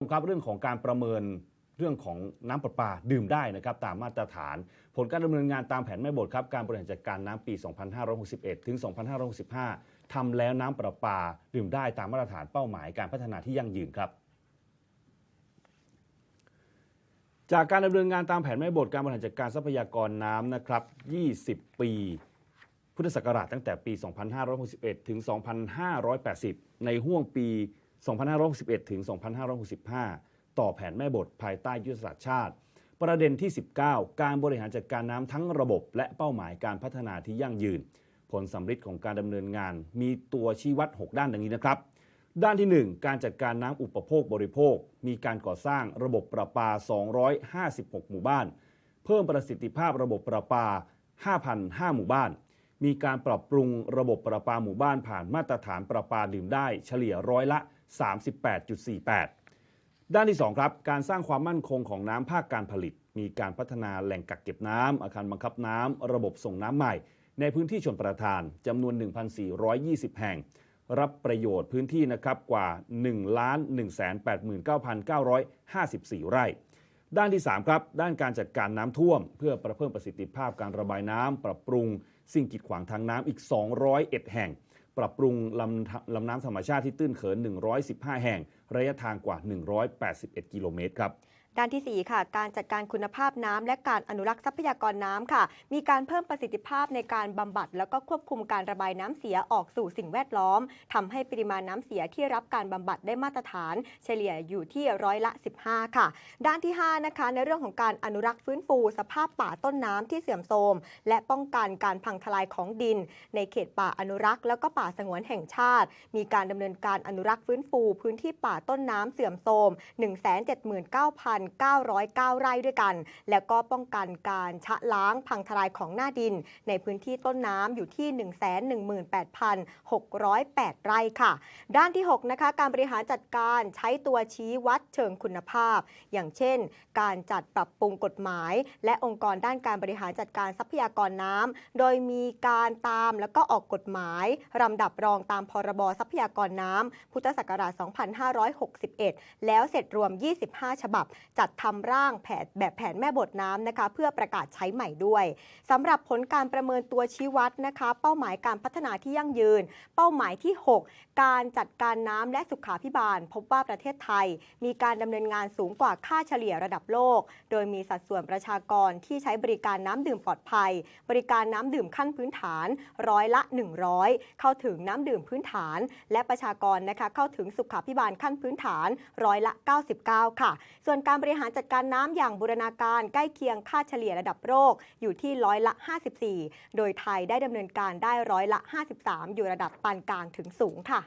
ครับเรื่องของการประเมินเรื่องของน้ำประปาดื่มได้นะครับตามมาตรฐาน ผลการดำเนินงานตามแผนแม่บทครับการบริหารจัดการน้ำปี 2561 ถึง 2565 ทำแล้วน้ำประปาดื่มได้ตามมาตรฐานเป้าหมายการพัฒนาที่ยั่งยืนครับ จากการดำเนินงานตามแผนแม่บทการบริหารจัดการทรัพยากรน้ำนะครับ 20 ปีพุทธศักราชตั้งแต่ปี 2561 ถึง 2580 ในห่วงปี 2561 ถึง 2565 ต่อแผนแม่บทภายใต้ยุทธศาสตร์ชาติ ประเด็นที่ 19 การบริหารจัดการน้ำทั้งระบบ และเป้าหมายการพัฒนาที่ยั่งยืน ผลสำฤทธิ์ของการดำเนินงาน มีตัวชี้วัด 6 ด้านดังนี้นะครับ ด้านที่ 1 การจัดการน้ำอุปโภคบริโภค มีการก่อสร้างระบบประปา 256 หมู่บ้าน เพิ่มประสิทธิภาพระบบประปา 5,005 หมู่บ้าน มีการปรับปรุงระบบประปาหมู่บ้านผ่านมาตรฐานประปาดื่มได้เฉลี่ยร้อยละ 38.48 ด้านที่ 2 ครับ การสร้างความมั่นคงของน้ำภาคการผลิต มีการพัฒนาแหล่งกักเก็บน้ำอาคารบังคับน้ำระบบส่งน้ำใหม่ ในพื้นที่ชนประทานจำนวน 1,420 แห่ง รับประโยชน์พื้นที่นะครับกว่า 1,189,954 ไร่ ด้านที่ 3 ครับ ด้านการจัดการน้ำท่วม เพื่อประเพิ่มประสิทธิภาพการระบายน้ำปรับปรุงสิ่งกีดขวางทางน้ำอีก 201 แห่ง ปรับปรุงลำลำน้ำธรรมชาติที่ตื้นเขิน 115 แห่ง ระยะทางกว่า 181 กิโลเมตรครับ ด้านที่ 4 ค่ะ การจัดการคุณภาพน้ำและการอนุรักษ์ทรัพยากรน้ำค่ะ มีการเพิ่มประสิทธิภาพในการบำบัด แล้วก็ควบคุมการระบายน้ำเสียออกสู่สิ่งแวดล้อมทำให้ปริมาณน้ำเสียที่รับการบำบัดได้มาตรฐาน เฉลี่ยอยู่ที่ร้อยละ 15 ค่ะ ด้านที่ 5 นะคะ ในเรื่องของการอนุรักษ์ฟื้นฟู สภาพป่าต้นน้ำที่เสื่อมโทรมและป้องกันการพังทลายของดิน ในเขตป่าอนุรักษ์ แล้วก็ป่าสงวนแห่งชาติ มีการดำเนินการอนุรักษ์ฟื้นฟู พื้นที่ป่าต้นน้ำเสื่อมโทรม909 ไร่ด้วยกัน แล้วก็ป้องกันการชะล้างพังทลายของหน้าดิน ในพื้นที่ต้นน้ำอยู่ที่ 118,608 ไร่ค่ะ ด้านที่ 6 นะคะ การบริหารจัดการใช้ตัวชี้วัดเชิงคุณภาพ อย่างเช่น การจัดปรับปรุงกฎหมาย และองค์กรด้านการบริหารจัดการทรัพยากรน้ำโดยมีการตามแล้วก็ออกกฎหมายลำดับรองตามพรบทรัพยากรน้ำพุทธศักราช 2561 แล้วเสร็จรวม 25 ฉบับจัดทำร่างแผนแบบแผนแม่บทน้ำนะคะ เพื่อประกาศใช้ใหม่ด้วยสำหรับผลการประเมินตัวชี้วัดนะคะ เป้าหมายการพัฒนาที่ยั่งยืน เป้าหมายที่ 6 การจัดการน้ำและสุขาพิบาล พบว่าประเทศไทย มีการดำเนินงานสูงกว่าค่าเฉลี่ยระดับโลก โดยมีสัดส่วนประชากรที่ใช้บริการน้ำดื่มปลอดภัย บริการน้ำดื่มขั้นพื้นฐานร้อยละ 100 เข้าถึงน้ำดื่มพื้นฐาน และประชากรนะคะเข้าถึงสุขาพิบาลขั้นพื้นฐานร้อยละ 99 ค่ะ ส่วนการบริหารจัดการน้ำอย่างบูรณาการใกล้เคียงค่าเฉลี่ยระดับโลกอยู่ที่ร้อยละ 54 โดยไทยได้ดำเนินการได้ร้อยละ 53 อยู่ระดับปานกลางถึงสูงค่ะ